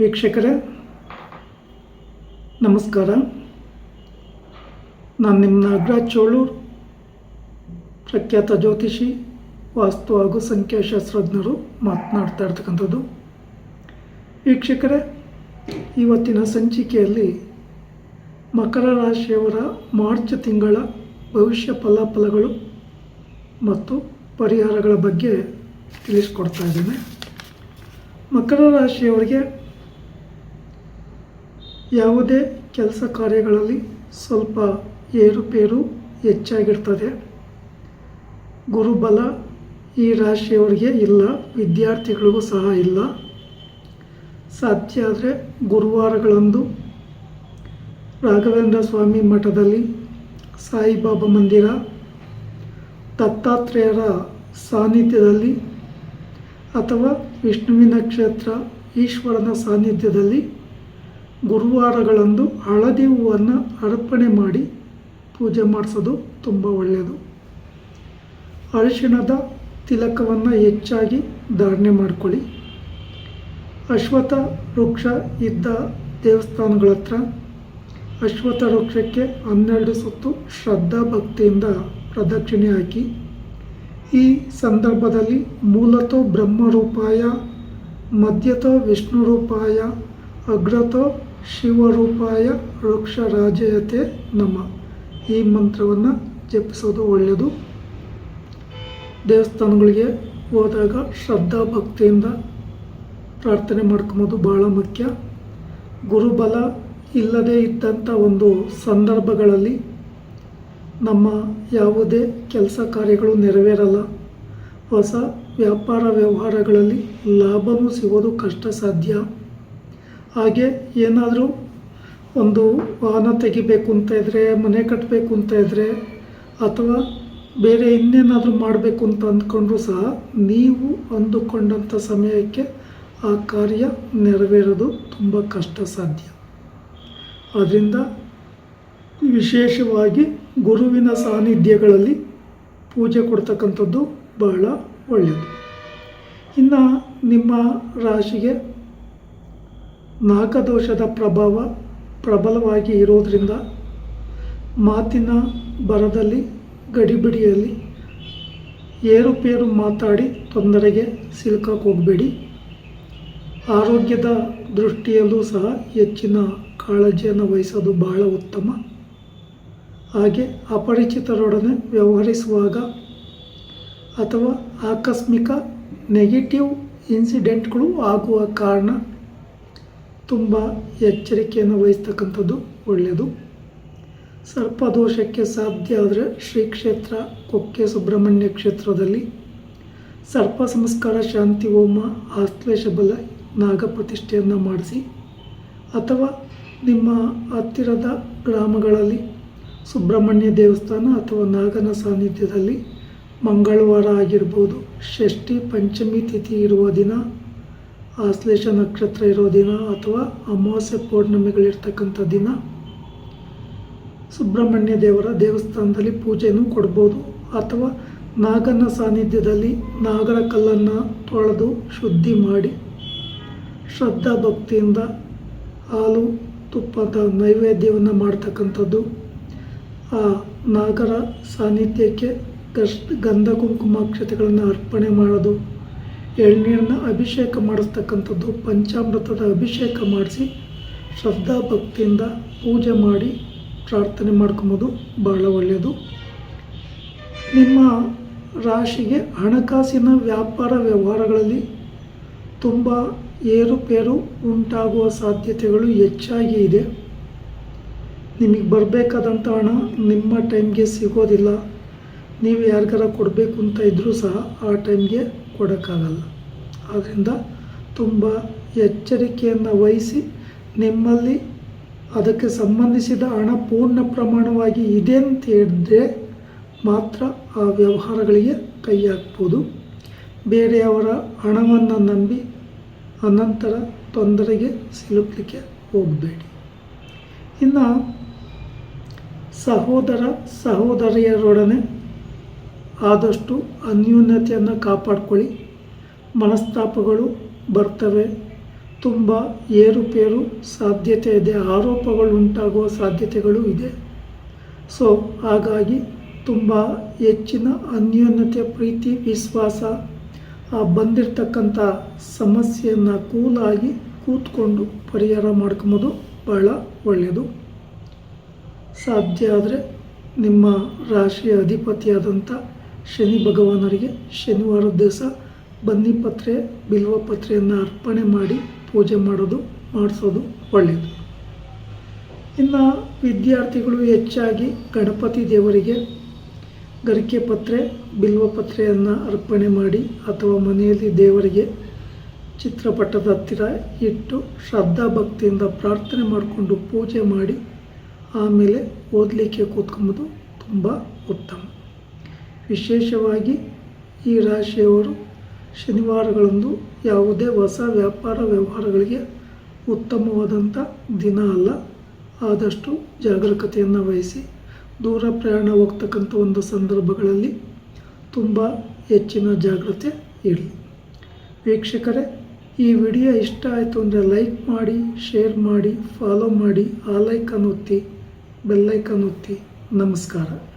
ವೀಕ್ಷಕರೇ, ನಮಸ್ಕಾರ. ನಾನು ನಿಮ್ಮ ನಾಗರಾಜ್ ಚೋಳೂರ್, ಪ್ರಖ್ಯಾತ ಜ್ಯೋತಿಷಿ, ವಾಸ್ತು ಹಾಗೂ ಸಂಖ್ಯಾಶಾಸ್ತ್ರಜ್ಞರು ಮಾತನಾಡ್ತಾ ಇರ್ತಕ್ಕಂಥದ್ದು. ವೀಕ್ಷಕರೇ, ಇವತ್ತಿನ ಸಂಚಿಕೆಯಲ್ಲಿ ಮಕರ ರಾಶಿಯವರ ಮಾರ್ಚ್ ತಿಂಗಳ ಭವಿಷ್ಯ ಫಲಾಫಲಗಳು ಮತ್ತು ಪರಿಹಾರಗಳ ಬಗ್ಗೆ ತಿಳಿಸ್ಕೊಡ್ತಾ ಇದ್ದೇನೆ. ಮಕರ ರಾಶಿಯವರಿಗೆ ಯಾವುದೇ ಕೆಲಸ ಕಾರ್ಯಗಳಲ್ಲಿ ಸ್ವಲ್ಪ ಏರುಪೇರು ಹೆಚ್ಚಾಗಿರ್ತದೆ. ಗುರುಬಲ ಈ ರಾಶಿಯವರಿಗೆ ಇಲ್ಲ, ವಿದ್ಯಾರ್ಥಿಗಳಿಗೂ ಸಹ ಇಲ್ಲ. ಸಾಧ್ಯ ಆದರೆ ಗುರುವಾರಗಳಂದು ರಾಘವೇಂದ್ರ ಸ್ವಾಮಿ ಮಠದಲ್ಲಿ ಸಾಯಿಬಾಬಾ ಮಂದಿರ, ದತ್ತಾತ್ರೇಯರ ಸಾನ್ನಿಧ್ಯದಲ್ಲಿ ಅಥವಾ ವಿಷ್ಣುವಿನ ಕ್ಷೇತ್ರ, ಈಶ್ವರನ ಸಾನ್ನಿಧ್ಯದಲ್ಲಿ ಗುರುವಾರಗಳಂದು ಹಳದಿ ಹೂವನ್ನು ಅರ್ಪಣೆ ಮಾಡಿ ಪೂಜೆ ಮಾಡಿಸೋದು ತುಂಬ ಒಳ್ಳೆಯದು ಅರಿಶಿಣದ ತಿಲಕವನ್ನು ಹೆಚ್ಚಾಗಿ ಧಾರಣೆ ಮಾಡಿಕೊಳ್ಳಿ. ಅಶ್ವಥ ವೃಕ್ಷ ಇದ್ದ ದೇವಸ್ಥಾನಗಳ ಹತ್ರ ಅಶ್ವಥ ವೃಕ್ಷಕ್ಕೆ ಹನ್ನೆರಡು ಸುತ್ತು ಶ್ರದ್ಧಾ ಭಕ್ತಿಯಿಂದ ಪ್ರದಕ್ಷಿಣೆ ಹಾಕಿ. ಈ ಸಂದರ್ಭದಲ್ಲಿ ಮೂಲತೋ ಬ್ರಹ್ಮರೂಪಾಯ, ಮಧ್ಯತೋ ವಿಷ್ಣು ರೂಪಾಯ ಅಗ್ರತೋ ಶಿವರೂಪಾಯ ವೃಕ್ಷ ರಾಜಯತೆ ನಮ. ಈ ಮಂತ್ರವನ್ನು ಜಪಿಸೋದು ಒಳ್ಳೆಯದು. ದೇವಸ್ಥಾನಗಳಿಗೆ ಹೋದಾಗ ಶ್ರದ್ಧಾ ಭಕ್ತಿಯಿಂದ ಪ್ರಾರ್ಥನೆ ಮಾಡ್ಕೊಬೋದು ಭಾಳ ಮುಖ್ಯ. ಗುರುಬಲ ಇಲ್ಲದೇ ಇದ್ದಂಥ ಒಂದು ಸಂದರ್ಭಗಳಲ್ಲಿ ನಮ್ಮ ಯಾವುದೇ ಕೆಲಸ ಕಾರ್ಯಗಳು ನೆರವೇರಲ್ಲ. ಹೊಸ ವ್ಯಾಪಾರ ವ್ಯವಹಾರಗಳಲ್ಲಿ ಲಾಭವೂ ಸಿಗೋದು ಕಷ್ಟ ಸಾಧ್ಯ ಹಾಗೆ ಏನಾದರೂ ಒಂದು ವಾಹನ ತೆಗಿಬೇಕು ಅಂತ ಇದ್ದರೆ ಮನೆ ಕಟ್ಟಬೇಕು ಅಂತ ಇದ್ದರೆ ಅಥವಾ ಬೇರೆ ಇನ್ನೇನಾದರೂ ಮಾಡಬೇಕು ಅಂತ ಅಂದ್ಕೊಂಡ್ರೂ ಸಹ ನೀವು ಅಂದುಕೊಂಡಂಥ ಸಮಯಕ್ಕೆ ಆ ಕಾರ್ಯ ನೆರವೇರೋದು ತುಂಬ ಕಷ್ಟ ಸಾಧ್ಯ. ಆದ್ದರಿಂದ ವಿಶೇಷವಾಗಿ ಗುರುವಿನ ಸಾನ್ನಿಧ್ಯಗಳಲ್ಲಿ ಪೂಜೆ ಕೊಡ್ತಕ್ಕಂಥದ್ದು ಬಹಳ ಒಳ್ಳೆಯದು. ಇನ್ನು ನಿಮ್ಮ ರಾಶಿಗೆ ನಾಗದೋಷದ ಪ್ರಭಾವ ಪ್ರಬಲವಾಗಿ ಇರೋದರಿಂದ ಮಾತಿನ ಬರದಲ್ಲಿ ಗಡಿಬಿಡಿಯಲ್ಲಿ ಏರುಪೇರು ಮಾತಾಡಿ ತೊಂದರೆಗೆ ಸಿಲುಕಕ್ಕೆ ಹೋಗಬೇಡಿ ಆರೋಗ್ಯದ ದೃಷ್ಟಿಯಲ್ಲೂ ಸಹ ಹೆಚ್ಚಿನ ಕಾಳಜಿಯನ್ನು ವಹಿಸೋದು ಬಹಳ ಉತ್ತಮ. ಹಾಗೆ ಅಪರಿಚಿತರೊಡನೆ ವ್ಯವಹರಿಸುವಾಗ ಅಥವಾ ಆಕಸ್ಮಿಕ ನೆಗೆಟಿವ್ ಇನ್ಸಿಡೆಂಟ್ಗಳು ಆಗುವ ಕಾರಣ ತುಂಬ ಎಚ್ಚರಿಕೆಯನ್ನು ವಹಿಸ್ತಕ್ಕಂಥದ್ದು ಒಳ್ಳೆಯದು. ಸರ್ಪದೋಷಕ್ಕೆ ಸಾಧ್ಯ ಆದರೆ ಶ್ರೀ ಕ್ಷೇತ್ರ ಕೊಕ್ಕೆ ಸುಬ್ರಹ್ಮಣ್ಯ ಕ್ಷೇತ್ರದಲ್ಲಿ ಸರ್ಪ ಸಂಸ್ಕಾರ, ಶಾಂತಿ, ಹೋಮ, ಆಶ್ಲೇಷ ಬಲ ನಾಗಪ್ರತಿಷ್ಠೆಯನ್ನು ಮಾಡಿಸಿ ಅಥವಾ ನಿಮ್ಮ ಹತ್ತಿರದ ಗ್ರಾಮಗಳಲ್ಲಿ ಸುಬ್ರಹ್ಮಣ್ಯ ದೇವಸ್ಥಾನ ಅಥವಾ ನಾಗನ ಸಾನ್ನಿಧ್ಯದಲ್ಲಿ ಮಂಗಳವಾರ ಆಗಿರ್ಬೋದು, ಷಷ್ಠಿ, ಪಂಚಮಿ ತಿಥಿ ಇರುವ ದಿನ ಆಶ್ಲೇಷ ನಕ್ಷತ್ರ ಇರೋ ದಿನ ಅಥವಾ ಅಮಾವಾಸ್ಯೆ ಪೌರ್ಣಮಿಗಳಿರ್ತಕ್ಕಂಥ ದಿನ ಸುಬ್ರಹ್ಮಣ್ಯ ದೇವರ ದೇವಸ್ಥಾನದಲ್ಲಿ ಪೂಜೆಯನ್ನು ಕೊಡ್ಬೋದು. ಅಥವಾ ನಾಗನ ಸಾನ್ನಿಧ್ಯದಲ್ಲಿ ನಾಗರ ಕಲ್ಲನ್ನು ತೊಳೆದು ಶುದ್ಧಿ ಮಾಡಿ ಶ್ರದ್ಧಾ ಭಕ್ತಿಯಿಂದ ಹಾಲು, ತುಪ್ಪದ ನೈವೇದ್ಯವನ್ನು ಮಾಡ್ತಕ್ಕಂಥದ್ದು. ಆ ನಾಗರ ಸಾನ್ನಿಧ್ಯಕ್ಕೆ ಗಶ್ ಗಂಧ ಕುಂಕುಮಾಕ್ಷತೆಗಳನ್ನು ಅರ್ಪಣೆ ಮಾಡೋದು. ಎಳ್ನೀರನ್ನ ಅಭಿಷೇಕ ಮಾಡಿಸ್ತಕ್ಕಂಥದ್ದು, ಪಂಚಾಮೃತದ ಅಭಿಷೇಕ ಮಾಡಿಸಿ, ಶ್ರದ್ಧಾ ಭಕ್ತಿಯಿಂದ ಪೂಜೆ ಮಾಡಿ ಪ್ರಾರ್ಥನೆ ಮಾಡ್ಕೊಬೋದು. ಭಾಳ ಒಳ್ಳೆಯದು. ನಿಮ್ಮ ರಾಶಿಗೆ ಹಣಕಾಸಿನ ವ್ಯಾಪಾರ ವ್ಯವಹಾರಗಳಲ್ಲಿ ತುಂಬ ಏರುಪೇರು ಉಂಟಾಗುವ ಸಾಧ್ಯತೆಗಳು ಹೆಚ್ಚಾಗಿ ಇದೆ. ನಿಮಗೆ ಬರಬೇಕಾದಂಥ ಹಣ ನಿಮ್ಮ ಟೈಮ್ಗೆ ಸಿಗೋದಿಲ್ಲ. ನೀವು ಯಾರಿಗಾರ ಕೊಡಬೇಕು ಅಂತ ಇದ್ದರೂ ಸಹ ಆ ಟೈಮ್ಗೆ ಕೊಡೋಕ್ಕಾಗಲ್ಲ. ಆದ್ದರಿಂದ ತುಂಬ ಎಚ್ಚರಿಕೆಯನ್ನು ವಹಿಸಿ ನಿಮ್ಮಲ್ಲಿ ಅದಕ್ಕೆ ಸಂಬಂಧಿಸಿದ ಹಣ ಪೂರ್ಣ ಪ್ರಮಾಣವಾಗಿ ಇದೆ ಅಂತ ಹೇಳಿದ್ರೆ ಮಾತ್ರ ಆ ವ್ಯವಹಾರಗಳಿಗೆ ಕೈ ಹಾಕ್ಬೋದು. ಬೇರೆಯವರ ಹಣವನ್ನು ನಂಬಿ ಅನಂತರ ತೊಂದರೆಗೆ ಸಿಲುಕಲಿಕ್ಕೆ ಹೋಗಬೇಡಿ. ಇನ್ನು ಸಹೋದರ ಸಹೋದರಿಯರೊಡನೆ ಆದಷ್ಟು ಅನ್ಯೂನ್ಯತೆಯನ್ನು ಕಾಪಾಡ್ಕೊಳ್ಳಿ. ಮನಸ್ತಾಪಗಳು ಬರ್ತವೆ. ತುಂಬ ಏರುಪೇರು ಸಾಧ್ಯತೆ ಇದೆ. ಆರೋಪಗಳು ಉಂಟಾಗುವ ಸಾಧ್ಯತೆಗಳು ಇದೆ. ಸೊ, ಹಾಗಾಗಿ ತುಂಬ ಹೆಚ್ಚಿನ ಅನ್ಯೋನ್ಯತೆ, ಪ್ರೀತಿ, ವಿಶ್ವಾಸ ಬಂದಿರತಕ್ಕಂಥ ಸಮಸ್ಯೆಯನ್ನು ಕೂಲಾಗಿ ಕೂತ್ಕೊಂಡು ಪರಿಹಾರ ಮಾಡ್ಕೊಂಬೋದು. ಬಹಳ ಒಳ್ಳೆಯದು. ಸಾಧ್ಯ ಆದರೆ ನಿಮ್ಮ ರಾಶಿಯ ಅಧಿಪತಿಯಾದಂಥ ಶನಿ ಭಗವಾನರಿಗೆ ಶನಿವಾರದ ದಿವಸ ಬನ್ನಿಪತ್ರೆ ಬಿಲ್ವಪತ್ರೆಯನ್ನು ಬಿಲ್ವ ಪತ್ರೆಯನ್ನು ಅರ್ಪಣೆ ಮಾಡಿ ಪೂಜೆ ಮಾಡೋದು, ಮಾಡಿಸೋದು ಒಳ್ಳೆಯದು ಇನ್ನು ವಿದ್ಯಾರ್ಥಿಗಳು ಹೆಚ್ಚಾಗಿ ಗಣಪತಿ ದೇವರಿಗೆ ಗರಿಕೆ ಪತ್ರೆ, ಬಿಲ್ವ ಪತ್ರೆಯನ್ನು ಅರ್ಪಣೆ ಮಾಡಿ ಅಥವಾ ಮನೆಯಲ್ಲಿ ದೇವರಿಗೆ ಚಿತ್ರಪಟದ ಹತ್ತಿರ ಇಟ್ಟು ಶ್ರದ್ಧಾ ಭಕ್ತಿಯಿಂದ ಪ್ರಾರ್ಥನೆ ಮಾಡಿಕೊಂಡು ಪೂಜೆ ಮಾಡಿ ಆಮೇಲೆ ಓದಲಿಕ್ಕೆ ಕೂತ್ಕೊಂಬೋದು ತುಂಬ ಉತ್ತಮ. ವಿಶೇಷವಾಗಿ ಈ ರಾಶಿಯವರು ಶನಿವಾರಗಳಂದು ಯಾವುದೇ ಹೊಸ ವ್ಯಾಪಾರ ವ್ಯವಹಾರಗಳಿಗೆ ಉತ್ತಮವಾದಂಥ ದಿನ ಅಲ್ಲ. ಆದಷ್ಟು ಜಾಗರೂಕತೆಯನ್ನು ವಹಿಸಿ ದೂರ ಪ್ರಯಾಣ ಹೋಗ್ತಕ್ಕಂಥ ಒಂದು ಸಂದರ್ಭಗಳಲ್ಲಿ ತುಂಬ ಹೆಚ್ಚಿನ ಜಾಗ್ರತೆ ಇರಲಿ. ವೀಕ್ಷಕರೇ, ಈ ವಿಡಿಯೋ ಇಷ್ಟ ಆಯಿತು ಅಂದರೆ ಲೈಕ್ ಮಾಡಿ, ಶೇರ್ ಮಾಡಿ, ಫಾಲೋ ಮಾಡಿ, ಆ ಲೈಕನ್ ಒತ್ತಿ ಬೆಲ್ಲೈಕನ್ ಒತ್ತಿ. ನಮಸ್ಕಾರ.